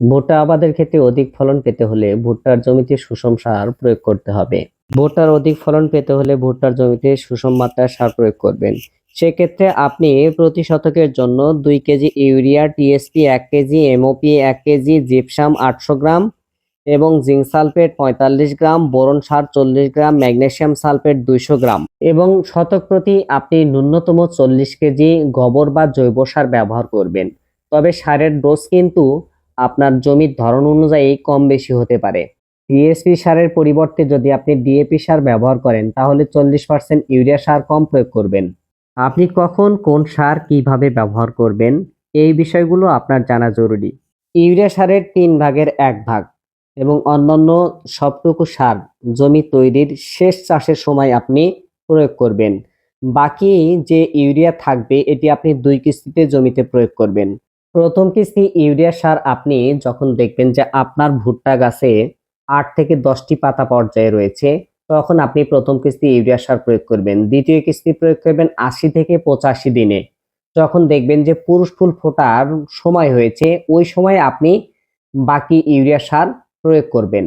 ভুট্টা আবাদের ক্ষেত্রে অধিক ফলন পেতে হলে ভুট্টার জমিতে সুষম সার প্রয়োগ করতে হবে। ভুট্টার অধিক ফলন পেতে হলে ভুট্টার জমিতে সুষম মাত্রায় সার প্রয়োগ করবেন। সেক্ষেত্রে আপনি প্রতি শতকের জন্য দুই কেজি ইউরিয়া, টিএসপি এক কেজি, এমওপি এক কেজি, জিপসাম আটশো গ্রাম এবং জিঙ্ক সালফেট পঁয়তাল্লিশ গ্রাম, বোরন সার চল্লিশ গ্রাম, ম্যাগনেশিয়াম সালফেট দুইশো গ্রাম এবং শতক প্রতি আপনি ন্যূনতম চল্লিশ কেজি গোবর বা জৈব সার ব্যবহার করবেন। তবে সারের ডোজ কিন্তু আপনার জমির ধরন অনুযায়ী কম বেশি হতে পারে। ডিএসপি সারের পরিবর্তে যদি আপনি ডিএপি সার ব্যবহার করেন, তাহলে চল্লিশ পার্সেন্ট ইউরিয়া সার কম প্রয়োগ করবেন। আপনি কখন কোন সার কীভাবে ব্যবহার করবেন, এই বিষয়গুলো আপনার জানা জরুরি। ইউরিয়া সারের তিন ভাগের এক ভাগ এবং অন্যান্য সবটুকু সার জমি তৈরির শেষ চাষের সময় আপনি প্রয়োগ করবেন। বাকি যে ইউরিয়া থাকবে, এটি আপনি দুই কিস্তিতে জমিতে প্রয়োগ করবেন। প্রথম কিস্তি ইউরিয়া সার আপনি যখন দেখবেন যে আপনার ভুট্টা গাছে আট থেকে দশটি পাতা পর্যায়ে রয়েছে, তখন আপনি প্রথম কিস্তি ইউরিয়া সার প্রয়োগ করবেন। দ্বিতীয় কিস্তি প্রয়োগ করবেন আশি থেকে পঁচাশি দিনে। যখন দেখবেন যে পুরুষ ফুল ফোটার সময় হয়েছে, ওই সময় আপনি বাকি ইউরিয়া সার প্রয়োগ করবেন।